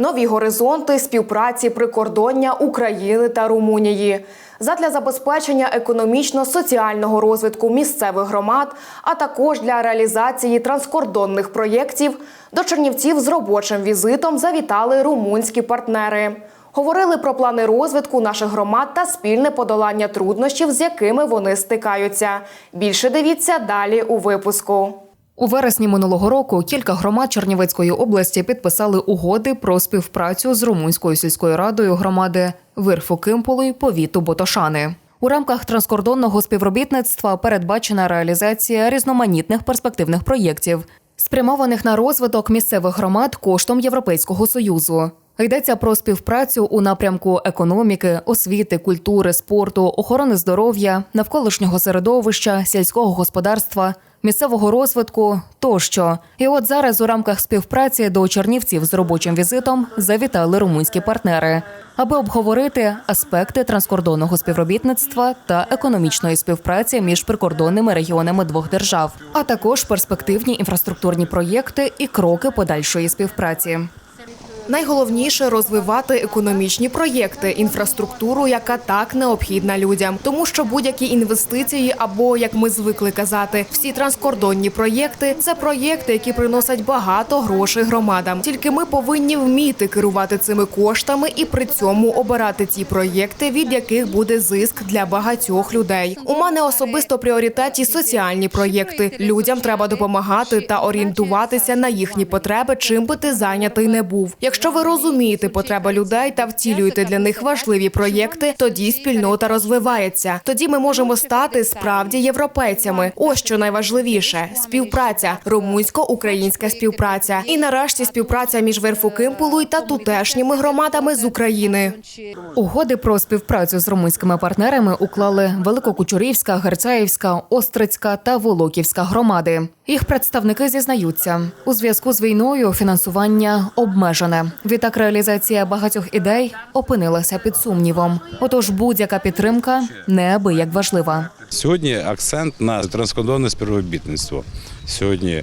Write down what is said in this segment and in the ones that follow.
нові горизонти співпраці прикордоння України та Румунії. Задля забезпечення економічно-соціального розвитку місцевих громад, а також для реалізації транскордонних проєктів до Чернівців з робочим візитом завітали румунські партнери. Говорили про плани розвитку наших громад та спільне подолання труднощів, з якими вони стикаються. Більше дивіться далі у випуску. У вересні минулого року кілька громад Чернівецької області підписали угоди про співпрацю з румунською сільською радою громади Вирфу Кимполи повіту Ботошани. У рамках транскордонного співробітництва передбачена реалізація різноманітних перспективних проєктів, спрямованих на розвиток місцевих громад коштом Європейського союзу. Йдеться про співпрацю у напрямку економіки, освіти, культури, спорту, охорони здоров'я, навколишнього середовища, сільського господарства, місцевого розвитку тощо. І от зараз у рамках співпраці до Чернівців з робочим візитом завітали румунські партнери, аби обговорити аспекти транскордонного співробітництва та економічної співпраці між прикордонними регіонами двох держав, а також перспективні інфраструктурні проєкти і кроки подальшої співпраці. Найголовніше розвивати економічні проєкти, інфраструктуру, яка так необхідна людям, тому що будь-які інвестиції, або як ми звикли казати, всі транскордонні проєкти це проєкти, які приносять багато грошей громадам. Тільки ми повинні вміти керувати цими коштами і при цьому обирати ті проєкти, від яких буде зиск для багатьох людей. У мене особисто пріоритеті соціальні проєкти. Людям треба допомагати та орієнтуватися на їхні потреби, чим би ти зайнятий не був. Якщо ви розумієте потреби людей та втілюєте для них важливі проєкти, тоді спільнота розвивається. Тоді ми можемо стати справді європейцями. Ось що найважливіше: співпраця, румунсько-українська співпраця, і нарешті співпраця між Верфукимполу та тутешніми громадами з України. Угоди про співпрацю з румунськими партнерами уклали Великокучурівська, Герцаївська, Острицька та Волоківська громади. Їх представники зізнаються, у зв'язку з війною фінансування обмежене. Відтак реалізація багатьох ідей опинилася під сумнівом. Отож, будь-яка підтримка неабияк важлива. Сьогодні акцент на транскордонне співробітництво. Сьогодні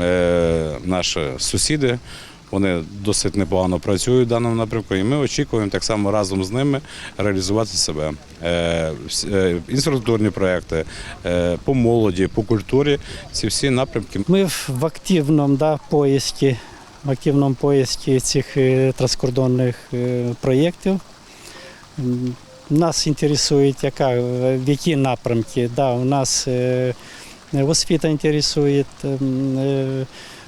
е, наші сусіди вони досить непогано працюють в даному напрямку, і ми очікуємо так само разом з ними реалізувати себе. Е, е, інфраструктурні проекти е, по молоді, по культурі. Ці всі напрямки Ми в активному да, поїзді, активному поїзді цих е, транскордонних е, проєктів. Нас інтересує, яка, е, в які напрямки. Да, у нас освіта інтересує,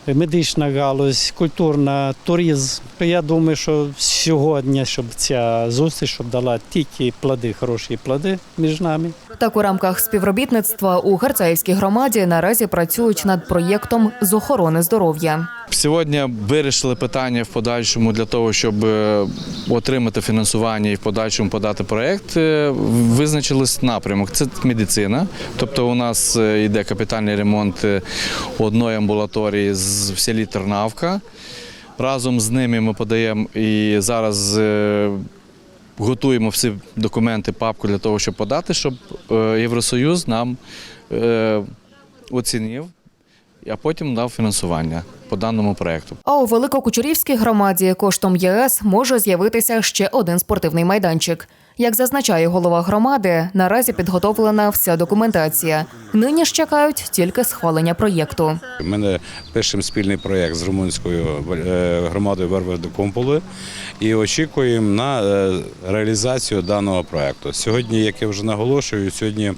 медична галузь, культурна, туризм. Я думаю, що сьогодні, щоб ця зустріч щоб дала тільки плоди, хороші плоди між нами. Так, у рамках співробітництва у Герцаївській громаді наразі працюють над проєктом з охорони здоров'я. Сьогодні вирішили питання в подальшому для того, щоб е, отримати фінансування і в подальшому подати проєкт. е, Визначились напрямок. Це медицина. Тобто у нас е, йде капітальний ремонт одної амбулаторії з- в селі Тернавка. Разом з ними ми подаємо і зараз готуємо всі документи, папку для того, щоб подати, щоб Євросоюз нам оцінив, а потім дав фінансування по даному проєкту. А у Великокучурівській громаді коштом ЄС може з'явитися ще один спортивний майданчик. Як зазначає голова громади, наразі підготовлена вся документація. Нині ж чекають тільки схвалення проєкту. Ми не пишемо спільний проєкт з румунською е, громадою Верведокомполи і очікуємо на е, реалізацію даного проєкту. Сьогодні, як я вже наголошую, сьогодні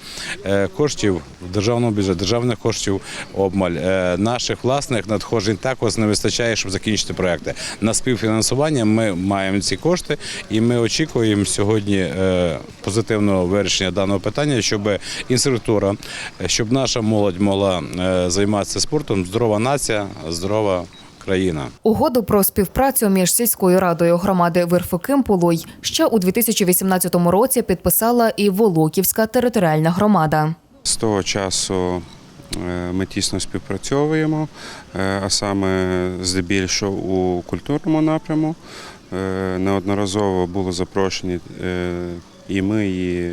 е, коштів в державному бюджеті, державних коштів обмаль. Наших власних надходжень також не вистачає, щоб закінчити проєкти. На співфінансування ми маємо ці кошти, і ми очікуємо сьогодні е, позитивного вирішення даного питання, щоб інструктура, щоб наша молодь могла е, займатися спортом. Здорова нація, здорова країна. Угоду про співпрацю між сільською радою громади Вирфи-Кимполуй ще у 2018 році підписала і Волоківська територіальна громада. З того часу е, ми тісно співпрацьовуємо, е, а саме здебільшого у культурному напряму. Е, Неодноразово були запрошені е, і ми і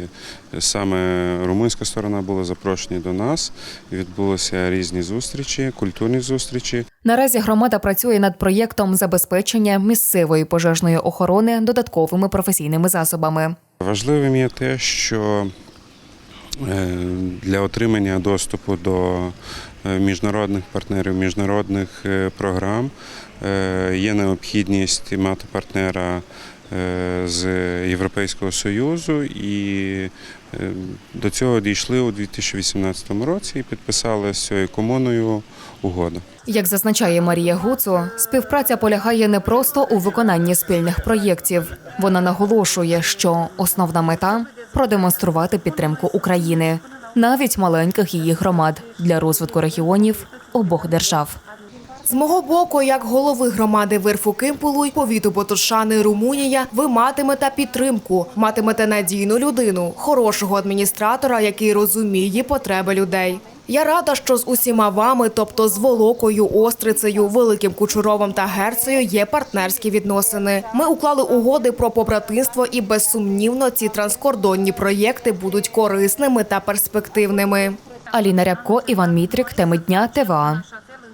саме румунська сторона була запрошені до нас. Відбулися різні зустрічі, культурні зустрічі. Наразі громада працює над проєктом забезпечення місцевої пожежної охорони додатковими професійними засобами. Важливим є те, що е, для отримання доступу до міжнародних партнерів, міжнародних програм є необхідність мати партнера е, з Європейського Союзу і е, до цього дійшли у 2018 році і підписали з цією комуною угоду. Як зазначає Марія Гуцо, співпраця полягає не просто у виконанні спільних проєктів. Вона наголошує, що основна мета продемонструвати підтримку України, навіть маленьких її громад для розвитку регіонів обох держав. З мого боку, як голови громади Вирфу Кимпулу й повіту Ботушани Румунія, ви матимете підтримку, матимете надійну людину, хорошого адміністратора, який розуміє потреби людей. Я рада, що з усіма вами, тобто з Волокою, Острицею, Великим Кучуровим та Герцею, є партнерські відносини. Ми уклали угоди про побратинство, і безсумнівно ці транскордонні проєкти будуть корисними та перспективними. Аліна Рябко, Іван Мітрик, теми дня ТВА.